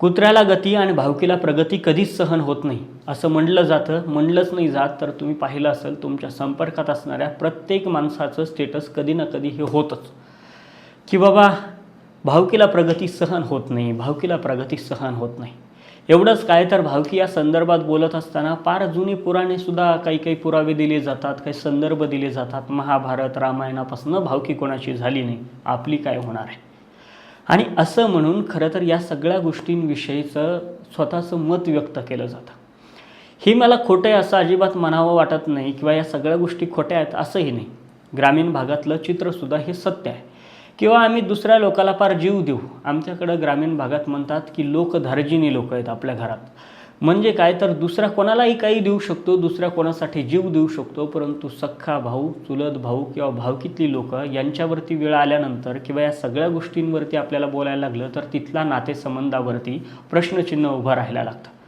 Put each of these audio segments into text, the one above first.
कुत्र्याला गती आणि भावकीला प्रगती कधीच सहन होत नाही. असं म्हणलं जातं. म्हणलंच नाही जात तर तुम्ही पाहिलं असेल तुमच्या संपर्कात असणाऱ्या प्रत्येक माणसाचं स्टेटस कधी ना कधी हे होतच. की बाबा भावकीला प्रगती सहन होत नाही भावकीला प्रगती सहन होत नाही. एवढंच काय तर भावकी या संदर्भात बोलत असताना फार जुनी पुराणे सुद्धा काही काही पुरावे दिले जातात काही संदर्भ दिले जातात. महाभारत रामायणापासून भावकी कोणाची झाली नाही? आपली काय होणार आहे? आणि असं म्हणून खरं तर या सगळ्या गोष्टींविषयीचं स्वतःचं मत व्यक्त केलं जातं. ही मला खोटं आहे असं अजिबात म्हणावं वाटत नाही किंवा या सगळ्या गोष्टी खोट्या आहेत असंही नाही. ग्रामीण भागातलं चित्रसुद्धा हे सत्य आहे. किंवा आम्ही दुसऱ्या लोकाला फार जीव देऊ. आमच्याकडं ग्रामीण भागात म्हणतात की लोक धार्जिनी लोक आहेत आपल्या घरात. म्हणजे काय तर दुसरा कोणालाही काही देऊ शकतो दुसऱ्या कोणासाठी जीव देऊ शकतो परंतु सख्खा भाऊ चुलत भाऊ किंवा भावकीतली लोक यांच्यावरती वेळ आल्यानंतर किंवा या सगळ्या गोष्टींवरती आपल्याला बोलायला लागलं तर तिथला नातेसंबंधावरती प्रश्नचिन्ह उभं राहायला लागतं.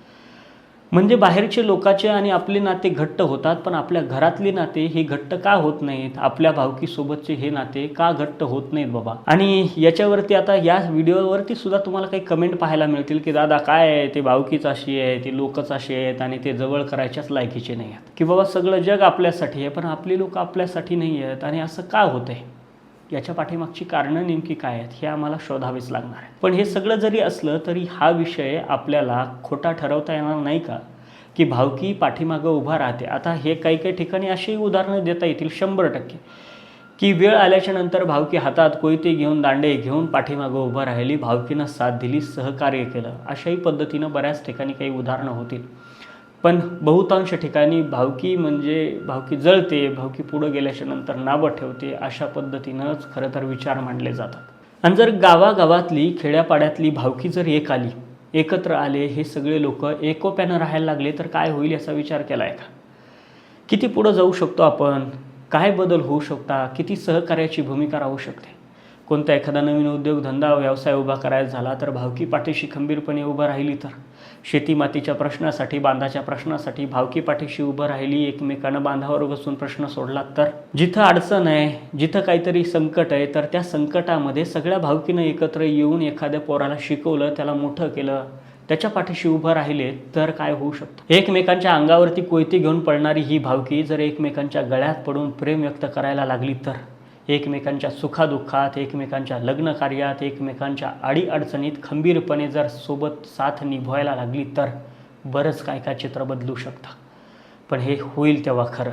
म्हणजे बाहेरचे लोकाचे आणि आपले नाते घट्ट होतात पण आपल्या घरातले नाते हे घट्ट का होत नाहीत? आपल्या भावकीसोबतचे हे नाते का घट्ट होत नाहीत बाबा? आणि याच्यावरती आता या व्हिडिओवरती सुद्धा तुम्हाला काही कमेंट पाहायला मिळतील की दादा काय आहे? ते भावकीच अशी आहे ते लोकच अशी आहेत आणि ते जवळ करायच्याच लायकीचे नाही आहेत. की बाबा सगळं जग आपल्यासाठी आहे पण आपली लोक आपल्यासाठी नाही आहेत आणि असं का होतंय? याच्या पाठीमागची कारणं नेमकी काय आहेत हे आम्हाला शोधावेच लागणार आहे पण हे सगळं जरी असलं तरी हा विषय आपल्याला खोटा ठरवता येणार नाही का? की भावकी पाठीमागं उभा राहते. आता हे काही काही ठिकाणी अशी उदाहरणं देता येतील शंभर टक्के. की वेळ आल्याच्यानंतर भावकी हातात कोयते घेऊन दांडे घेऊन पाठीमागं उभं राहिली भावकीनं साथ दिली सहकार्य केलं. अशाही पद्धतीनं बऱ्याच ठिकाणी काही उदाहरणं होतील. पण बहुतांश ठिकाणी भावकी म्हणजे भावकी जळते भावकी पुढं गेल्याच्यानंतर नावं ठेवते अशा पद्धतीनंच खरं तर विचार मांडले जातात. आणि जर गावागावातली खेड्यापाड्यातली भावकी जर एक आली एकत्र आले हे सगळे लोक एकोप्यानं राहायला लागले तर काय होईल याचा विचार केला आहे का? किती पुढं जाऊ शकतो आपण? काय बदल होऊ शकता? किती सहकार्याची भूमिका राहू शकते? कोणता एखादा नवीन उद्योगधंदा व्यवसाय उभा करायचा झाला तर भावकी पाठीशी खंबीरपणे उभं राहिली तर. शेती मातीच्या प्रश्नासाठी बांधाच्या प्रश्नासाठी भावकी पाठीशी उभं राहिली एकमेकांना बांधावर बसून प्रश्न सोडला तर. जिथं अडचण आहे जिथं काहीतरी संकट आहे तर त्या संकटामध्ये सगळ्या भावकीनं एकत्र येऊन एखाद्या पोराला शिकवलं त्याला मोठं केलं त्याच्या पाठीशी उभं राहिले तर काय होऊ शकतं? एकमेकांच्या अंगावरती कोयती घेऊन पडणारी ही भावकी जर एकमेकांच्या गळ्यात पडून प्रेम व्यक्त करायला लागली तर. एकमेकांच्या सुखादुःखात एकमेकांच्या लग्न कार्यात एकमेकांच्या अडीअडचणीत खंबीरपणे जर सोबत साथ निभवायला लागली तर बरंच काय काय चित्र बदलू शकतं. पण हे होईल तेव्हा खरं.